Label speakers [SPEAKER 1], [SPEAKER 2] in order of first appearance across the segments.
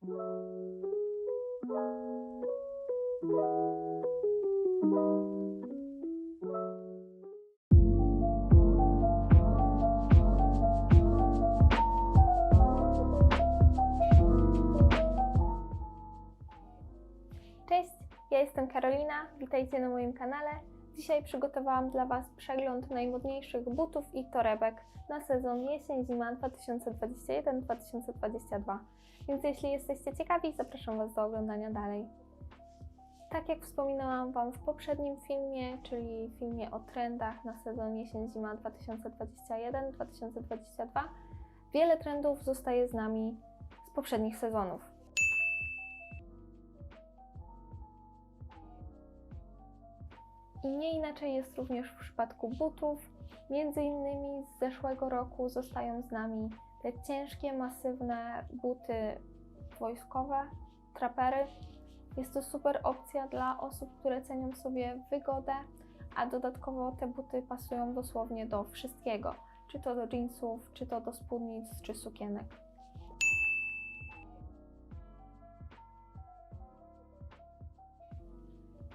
[SPEAKER 1] Cześć, ja jestem Karolina, witajcie na moim kanale. Dzisiaj przygotowałam dla Was przegląd najmodniejszych butów i torebek na sezon jesień-zima 2021-2022. Więc jeśli jesteście ciekawi, zapraszam Was do oglądania dalej. Tak jak wspominałam Wam w poprzednim filmie, czyli filmie o trendach na sezon jesień-zima 2021-2022, wiele trendów zostaje z nami z poprzednich sezonów. I nie inaczej jest również w przypadku butów. Między innymi z zeszłego roku zostają z nami te ciężkie, masywne buty wojskowe, trapery. Jest to super opcja dla osób, które cenią sobie wygodę, a dodatkowo te buty pasują dosłownie do wszystkiego, czy to do jeansów, czy to do spódnic, czy sukienek.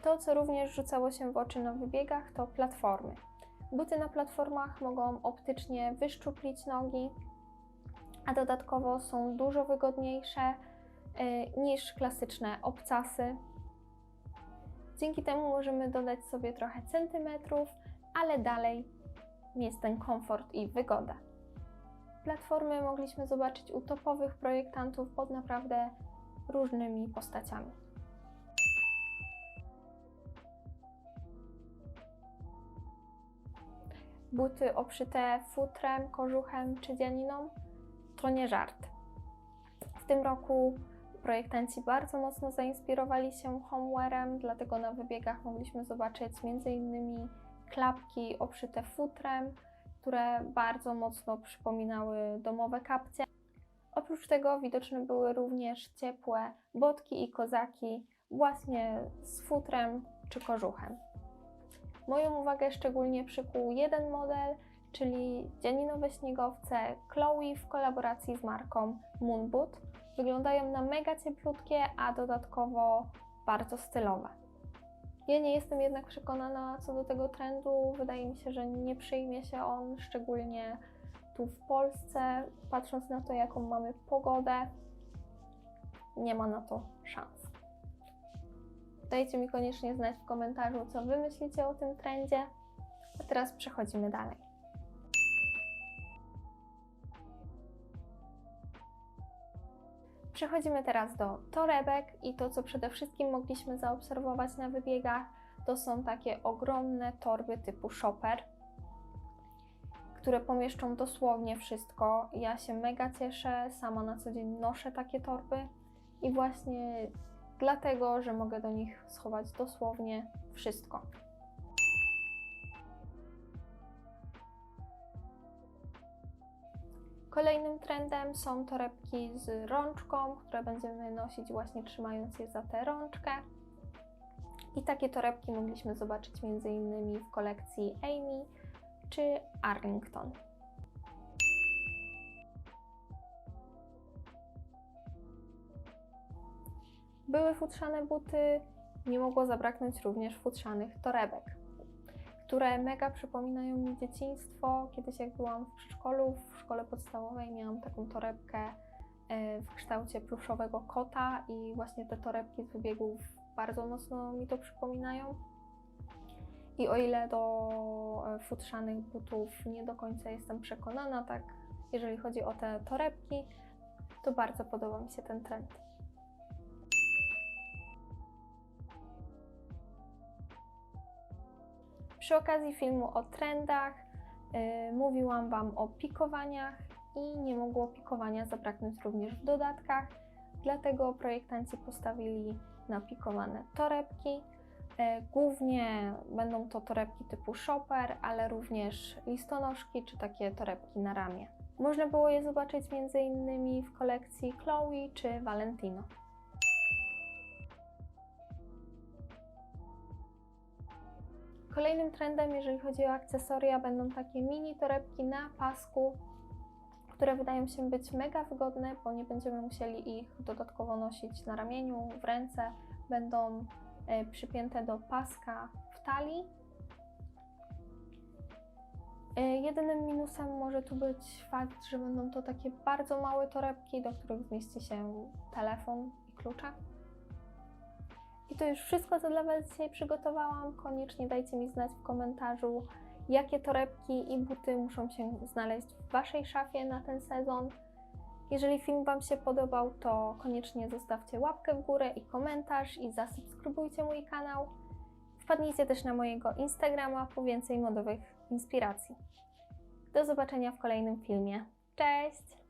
[SPEAKER 1] To, co również rzucało się w oczy na wybiegach, to platformy. Buty na platformach mogą optycznie wyszczuplić nogi, a dodatkowo są dużo wygodniejsze y, niż klasyczne obcasy. Dzięki temu możemy dodać sobie trochę centymetrów, ale dalej mieć ten komfort i wygodę. Platformy mogliśmy zobaczyć u topowych projektantów pod naprawdę różnymi postaciami. Buty obszyte futrem, kożuchem czy dzianiną to nie żart. W tym roku projektanci bardzo mocno zainspirowali się homewearem, dlatego na wybiegach mogliśmy zobaczyć m.in. klapki obszyte futrem, które bardzo mocno przypominały domowe kapcie. Oprócz tego widoczne były również ciepłe botki i kozaki właśnie z futrem czy kożuchem. Moją uwagę szczególnie przykuł jeden model, czyli dzianinowe śniegowce Chloe w kolaboracji z marką Moonboot. Wyglądają na mega cieplutkie, a dodatkowo bardzo stylowe. Ja nie jestem jednak przekonana co do tego trendu. Wydaje mi się, że nie przyjmie się on, szczególnie tu w Polsce. Patrząc na to, jaką mamy pogodę, nie ma na to szans. Dajcie mi koniecznie znać w komentarzu, co Wy myślicie o tym trendzie. A teraz przechodzimy dalej. Przechodzimy teraz do torebek i to, co przede wszystkim mogliśmy zaobserwować na wybiegach, to są takie ogromne torby typu shopper, które pomieszczą dosłownie wszystko. Ja się mega cieszę, sama na co dzień noszę takie torby i właśnie dlatego, że mogę do nich schować dosłownie wszystko. Kolejnym trendem są torebki z rączką, które będziemy nosić właśnie trzymając je za tę rączkę. I takie torebki mogliśmy zobaczyć m.in. w kolekcji Amy czy Arlington. Były futrzane buty, nie mogło zabraknąć również futrzanych torebek, które mega przypominają mi dzieciństwo. Kiedyś jak byłam w przedszkolu, w szkole podstawowej miałam taką torebkę e, w kształcie pluszowego kota i właśnie te torebki z wybiegów bardzo mocno mi to przypominają. I o ile do e, futrzanych butów nie do końca jestem przekonana, tak jeżeli chodzi o te torebki, to bardzo podoba mi się ten trend. Przy okazji filmu o trendach yy, mówiłam Wam o pikowaniach i nie mogło pikowania zabraknąć również w dodatkach, dlatego projektanci postawili na pikowane torebki. Yy, głównie będą to torebki typu shopper, ale również listonoszki czy takie torebki na ramię. Można było je zobaczyć m.in. w kolekcji Chloe czy Valentino. Kolejnym trendem, jeżeli chodzi o akcesoria, będą takie mini torebki na pasku, które wydają się być mega wygodne, bo nie będziemy musieli ich dodatkowo nosić na ramieniu, w ręce. Będą e, przypięte do paska w talii. E, Jedynym minusem może tu być fakt, że będą to takie bardzo małe torebki, do których zmieści się telefon i klucze. I to już wszystko, co dla Was dzisiaj przygotowałam. Koniecznie dajcie mi znać w komentarzu, jakie torebki i buty muszą się znaleźć w Waszej szafie na ten sezon. Jeżeli film Wam się podobał, to koniecznie zostawcie łapkę w górę i komentarz i zasubskrybujcie mój kanał. Wpadnijcie też na mojego Instagrama po więcej modowych inspiracji. Do zobaczenia w kolejnym filmie. Cześć!